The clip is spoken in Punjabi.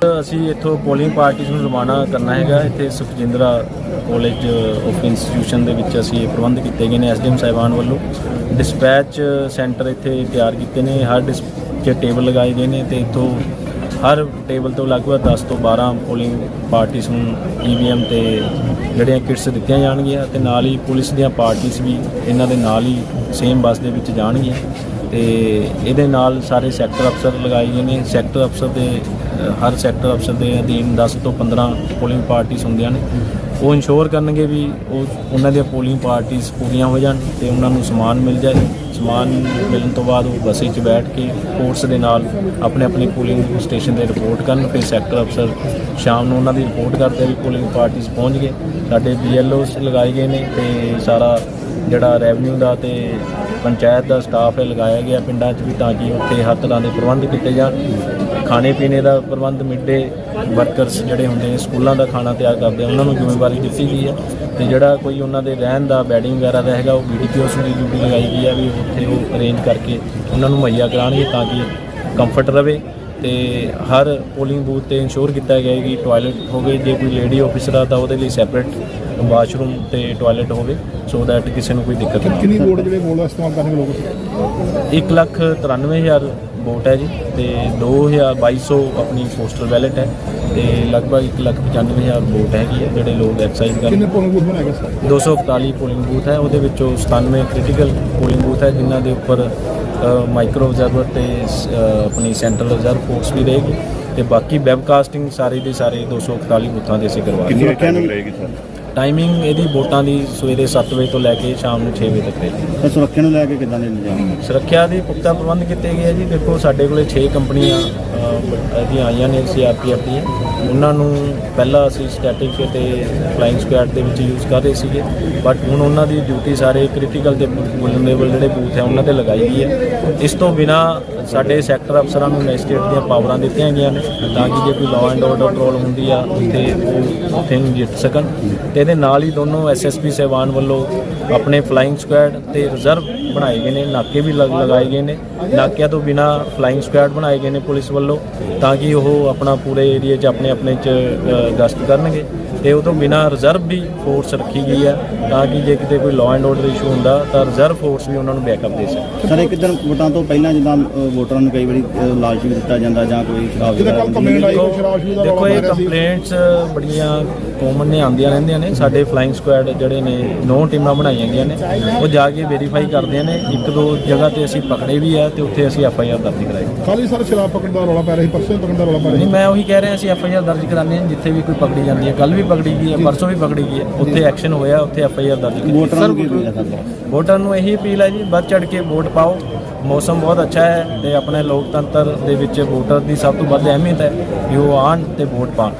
ਅਸੀਂ ਇੱਥੋਂ ਪੋਲਿੰਗ ਪਾਰਟੀਜ਼ ਨੂੰ ਰਵਾਨਾ ਕਰਨਾ ਹੈਗਾ। ਇੱਥੇ ਸੁਖਜਿੰਦਰਾ ਕਾਲਜ ਆਫ ਇੰਸਟੀਟਿਊਸ਼ਨ ਦੇ ਵਿੱਚ ਅਸੀਂ ਇਹ ਪ੍ਰਬੰਧ ਕੀਤੇ ਗਏ ਨੇ ਐਸਡੀਐਮ ਸਾਹਿਬਾਨ ਵੱਲੋਂ। ਡਿਸਪੈਚ ਸੈਂਟਰ ਇੱਥੇ ਤਿਆਰ ਕੀਤੇ ਨੇ। ਹਰ ਡਿਸ ਟੇਬਲ ਲਗਾਏ ਗਏ ਨੇ ਤੇ ਇੱਥੋਂ ਹਰ ਟੇਬਲ ਤੋਂ ਲਗਭਗ 10 ਤੋਂ 12 ਪੋਲਿੰਗ ਪਾਰਟੀਜ਼ ਨੂੰ ਈਵੀਐਮ ਤੇ ਜਿਹੜੀਆਂ ਕਿਟਸ ਦਿੱਤੀਆਂ ਜਾਣਗੀਆਂ ਤੇ ਨਾਲ ਹੀ ਪੁਲਿਸ ਦੀਆਂ ਪਾਰਟੀਆਂ ਵੀ ਇਹਨਾਂ ਦੇ ਨਾਲ ਹੀ ਸੇਮ ਬੱਸ ਦੇ ਵਿੱਚ ਜਾਣਗੀਆਂ। ਤੇ ਇਹਦੇ ਨਾਲ ਸਾਰੇ ਸੈਕਟਰ ਅਫਸਰ ਲਗਾਏ ਗਏ ਨੇ। ਸੈਕਟਰ ਅਫਸਰ ਦੇ ਹਰ ਸੈਕਟਰ ਅਫਸਰ ਦੇ ਅਧੀਨ 10 ਤੋਂ 15 ਪੋਲਿੰਗ ਪਾਰਟੀਆਂ ਹੁੰਦੀਆਂ ਨੇ। ਉਹ ਇਨਸ਼ੋਰ ਕਰਨਗੇ ਵੀ ਉਹ, ਉਹਨਾਂ ਦੀਆਂ ਪੋਲਿੰਗ ਪਾਰਟੀਆਂ ਪੂਰੀਆਂ ਹੋ ਜਾਣ ਤੇ ਉਹਨਾਂ ਨੂੰ ਸਮਾਨ ਮਿਲ ਜਾਏ। ਸਮਾਨ ਮਿਲਣ ਤੋਂ ਬਾਅਦ ਉਹ ਬੱਸੇ 'ਚ ਬੈਠ ਕੇ ਫੋਰਸ ਦੇ ਨਾਲ ਆਪਣੇ ਆਪਣੇ ਪੋਲਿੰਗ ਸਟੇਸ਼ਨ ਤੇ ਰਿਪੋਰਟ ਕਰਨ। ਫਿਰ ਸੈਕਟਰ ਅਫਸਰ ਸ਼ਾਮ ਨੂੰ ਉਹਨਾਂ ਦੀ ਰਿਪੋਰਟ ਕਰਦੇ ਵੀ ਪੋਲਿੰਗ ਪਾਰਟੀਆਂ ਪਹੁੰਚ ਗਏ। ਸਾਡੇ ਬੀਐਲਓਸ ਲਗਾਏ ਗਏ ਨੇ ਤੇ ਸਾਰਾ ਜਿਹੜਾ ਰੈਵਨਿਊ ਦਾ ਤੇ ਪੰਚਾਇਤ ਦਾ ਸਟਾਫ ਹੈ ਲਗਾਇਆ ਗਿਆ ਪਿੰਡਾਂ 'ਚ ਵੀ ਤਾਂ ਕਿ ਉੱਥੇ ਹਰ ਤਰ੍ਹਾਂ ਦੇ ਪ੍ਰਬੰਧ ਕੀਤੇ ਜਾਣ। ਖਾਣੇ ਪੀਣੇ ਦਾ ਪ੍ਰਬੰਧ ਮਿੱਡੇ ਵਰਕਰਸ ਜਿਹੜੇ ਹੁੰਦੇ ਨੇ, ਸਕੂਲਾਂ ਦਾ ਖਾਣਾ ਤਿਆਰ ਕਰਦੇ ਉਹਨਾਂ ਨੂੰ ਜ਼ਿੰਮੇਵਾਰੀ ਦਿੱਤੀ ਗਈ ਹੈ। ਤੇ ਜਿਹੜਾ ਕੋਈ ਉਹਨਾਂ ਦੇ ਰਹਿਣ ਦਾ, ਬੈਡਿੰਗ ਵਗੈਰਾ ਦਾ ਹੈਗਾ, ਉਹ ਬੀਡੀਪੀਓਸ ਦੀ ਡਿਊਟੀ ਲਗਾਈ ਗਈ ਹੈ ਵੀ ਉੱਥੇ ਉਹ ਅਰੇਂਜ ਕਰਕੇ ਉਹਨਾਂ ਨੂੰ ਮੁਹੱਈਆ ਕਰਾਉਣਗੇ ਤਾਂ ਕਿ ਕੰਫਰਟ ਰਵੇ। ਤੇ ਹਰ ਪੋਲਿੰਗ ਬੂਥ ਤੇ ਇੰਸ਼ੋਰ ਕੀਤਾ ਗਿਆ ਹੈ ਕਿ ਟਾਇਲਟ ਹੋਵੇ ਜੇ ਕੋਈ ਲੇਡੀ ਆਫੀਸਰ ਆ ਤਾਂ ਉਹਦੇ ਲਈ ਸੈਪਰੇਟ ਵਾਸ਼ਰੂਮ ਤੇ ਟਾਇਲਟ ਹੋਵੇ ਸੋ ਦੈਟ ਕਿਸੇ ਨੂੰ ਕੋਈ ਦਿੱਕਤ ਨਾ ਕਿੰਨੀ ਵੋਟ ਜਿਹੜੇ ਵੋਟ ਦਾ ਇਸਤੇਮਾਲ ਕਰਨਗੇ ਲੋਕ ਇੱਕ ਲੱਖ 93000 ਵੋਟ ਹੈ ਜੀ ਤੇ 2200 ਆਪਣੀ ਪੋਸਟਲ ਬੈਲਟ ਹੈ ਤੇ ਲਗਭਗ 1 ਲੱਖ 95000 ਵੋਟ ਹੈਗੀ ਹੈ ਜਿਹੜੇ ਲੋਕ ਐਕਸਾਈਜ਼ ਕਰਨ ਕਿੰਨੇ ਪੋਲਿੰਗ ਬੂਥ ਬਣਾਏ ਗਏ ਸਰ? 241 ਪੋਲਿੰਗ ਬੂਥ ਹੈ ਉਹਦੇ ਵਿੱਚੋਂ 97 ਕ੍ਰਿਟੀਕਲ ਪੋਲਿੰਗ ਬੂਥ ਹੈ ਜਿਨ੍ਹਾਂ ਦੇ ਉੱਪਰ ਮਾਈਕਰੋ ਆਬਜ਼ਰਵਰ ਤੇ ਆਪਣੀ ਸੈਂਟਰਲ ਰਿਜ਼ਰਵ ਫੋਰਸ ਵੀ ਰਹੇਗੀ ਤੇ ਬਾਕੀ ਵੈਬਕਾਸਟਿੰਗ ਸਾਰੇ ਦੇ ਸਾਰੇ 241 ਬੂਥਾਂ ਦੇ ਅਸੀਂ ਕਰਵਾ ਰਹੇ ਕਿੰਨੀ ਟਾਈਮ ਰਹੇਗੀ ਸਰ? ਹਾਂ ਟਾਈਮਿੰਗ ਇਹਦੀ ਵੋਟਾਂ ਦੀ ਸਵੇਰੇ 7 ਵਜੇ ਤੋਂ ਲੈ ਕੇ ਸ਼ਾਮ ਨੂੰ 6 ਵਜੇ ਤੱਕ ਰਹੇਗੀ। ਤਾਂ ਸੁਰੱਖਿਆ ਨੂੰ ਲੈ ਕੇ ਕਿੱਦਾਂ ਦੇ ਇੰਤਜ਼ਾਮ ਸੁਰੱਖਿਆ ਦੇ ਪੁਖਤਾ ਪ੍ਰਬੰਧ ਕੀਤੇ ਗਏ ਆ ਜੀ। ਦੇਖੋ ਸਾਡੇ ਕੋਲੇ 6 ਕੰਪਨੀਆਂ ਇਹਦੀਆਂ ਆਈਆਂ ਨੇ ਸੀਆਰਪੀਐਫ ਦੀਆਂ। ਉਹਨਾਂ ਨੂੰ ਪਹਿਲਾਂ ਅਸੀਂ ਸਟੈਟਿਕ ਤੇ ਫਲਾਈਂਗ ਸਕੁਐਡ ਦੇ ਵਿੱਚ ਯੂਜ਼ ਕਰ ਰਹੇ ਸੀਗੇ। ਬਟ ਹੁਣ ਉਹਨਾਂ ਦੀ ਡਿਊਟੀ ਸਾਰੇ ਕ੍ਰਿਟੀਕਲ ਤੇ ਵੁਲਨਰੇਬਲ ਜਿਹੜੇ ਬੂਥ ਹੈ ਉਹਨਾਂ ਤੇ ਲਗਾਈ ਗਈ ਹੈ। ਇਸ ਤੋਂ ਬਿਨਾ ਸਾਡੇ ਸੈਕਟਰ ਅਫਸਰਾਂ ਨੂੰ ਮੈਜਿਸਟ੍ਰੇਟ ਦੀਆਂ ਪਾਵਰਾਂ ਦਿੱਤੀਆਂ ਗਈਆਂ ਨੇ ਤਾਂ ਕਿ ਜੇ ਕੋਈ ਲਾਅ ਐਂਡ ਆਰਡਰ ਕੰਟਰੋਲ ਹੁੰਦੀ ਆ ਉੱਥੇ ਉਹ ਨੂੰ ਜਿੱਤ ਸਕਣ। ਤੇ ਇਹਦੇ ਨਾਲ ਹੀ ਦੋਨੋਂ ਐਸਐਸਪੀ ਸਹਿਬਾਨ ਵੱਲੋਂ ਆਪਣੇ ਫਲਾਈਂਗ ਸਕੁਐਡ ਤੇ ਰਿਜ਼ਰਵ ਬਣਾਏ ਗਏ ਨੇ ਨਾਕੇ ਵੀ ਲਗ- ਲਗਾਏ ਗਏ ਨੇ। ਨਾਕਿਆਂ ਤੋਂ ਬਿਨਾ ਫਲਾਈਂਗ ਸਕੁਐਡ ਬਣਾਏ ਗਏ ਨੇ ਪੁਲਿਸ ਵੱਲੋਂ ਤਾਂ ਕਿ ਉਹ ਆਪਣਾ ਪੂਰੇ ਏਰੀਆ 'ਚ ਆਪਣੇ ਆਪਣੇ 'ਚ ਗਸ਼ਤ ਕਰਨਗੇ। ਤੇ ਉਹ ਤੋਂ ਬਿਨਾ ਰਿਜ਼ਰਵ ਵੀ ਫੋਰਸ ਰੱਖੀ ਗਈ ਹੈ ਤਾਂ ਕਿ ਜੇ ਕਿਤੇ ਕੋਈ ਲਾਅ ਐਂਡ ਆਰਡਰ ਇਸ਼ੂ ਹੁੰਦਾ ਤਾਂ ਰਿਜ਼ਰਵ ਫੋਰਸ ਵੀ ਉਹਨਾਂ ਨੂੰ ਬੈਕਅਪ ਦੇ ਸਕੇ। ਸਰ ਇੱਕ ਦਿਨ ਵੋਟਾਂ ਤੋਂ ਪਹਿਲਾਂ ਜਿੱਦਾਂ ਵੋਟਰਾਂ ਨੂੰ ਕਈ ਵਾਰੀ ਲਾਲਚ ਵੀ ਦਿੱਤਾ ਜਾਂਦਾ ਜਾਂ ਕੋਈ ਸ਼ਰਾਬ ਕੰਪਲੇਂਟ ਆਈ ਦਾ ਦੇਖੋ ਇਹ ਕੰਪਲੇਂਟਸ ਬੜੀਆਂ ਕਾਮਨ ਨੇ ਆਉਂਦੀਆਂ ਰਹਿੰਦੀਆਂ ਨੇ। ਸਾਡੇ ਫਲਾਈਂਗ ਸਕੁਐਡ ਜਿਹੜੇ ਨੇ ਨੌ ਟੀਮਾਂ ਬਣਾਈਆਂ ਗਈਆਂ ਨੇ। ਉਹ ਜਾ ਕੇ ਵੈਰੀਫਾਈ ਕਰਦੇ ਨੇ। ਇੱਕ ਦੋ ਜਗ੍ਹਾ ਤੇ ਅਸੀਂ ਪਕੜੇ ਵੀ ਆ ਤੇ ਉੱਥੇ ਅਸੀਂ ਐਫ ਆਈ ਆਰ ਦਰਜ ਕਰਾਈ। ਖਾਲੀ ਸਰ ਸ਼ਰਾਬ ਪਕੜਨ ਦਾ ਰੌਲਾ ਪੈ ਰਿਹਾ ਸੀ ਪਰਸੋਂ ਪਕੜਨ ਦਾ ਰੌਲਾ ਪੈ ਰਿਹਾ ਨਹੀਂ ਸੀ। ਮੈਂ ਉਹੀ ਕਹਿ ਰਿਹਾ ਅਸੀਂ ਐਫ ਆਈ ਆਰ ਦਰਜ ਕਰਾਉਂਦੇ ਹਾਂ ਜਿੱਥੇ ਵੀ ਕੋਈ ਪਕੜੀ ਜਾਂਦੀ ਹੈ। ਕੱਲ ਵੀ ਪਕੜੀ ਗਈ ਹੈ ਪਰਸੋਂ ਵੀ ਪਕੜੀ ਗਈ ਹੈ। ਉੱਥੇ ਐਕਸ਼ਨ ਹੋਇਆ ਉੱਥੇ ਐਫ ਆਈ ਆਰ ਦਰਜ ਕੀਤੀ ਵੋਟਰਾਂ ਨੂੰ ਨੂੰ ਇਹੀ ਅਪੀਲ ਹੈ ਜੀ ਵੱਧ ਚੜ ਕੇ ਵੋਟ ਪਾਓ। ਮੌਸਮ ਬਹੁਤ ਅੱਛਾ ਹੈ ਤੇ ਆਪਣੇ ਲੋਕਤੰਤਰ ਦੇ ਵਿੱਚ ਵੋਟਰ ਦੀ ਸਭ ਤੋਂ ਵੱਧ ਅਹਿਮੀਅਤ ਹੈ ਕਿ ਉਹ ਆਉਣ ਤੇ ਵੋਟ ਪਾਉਣ।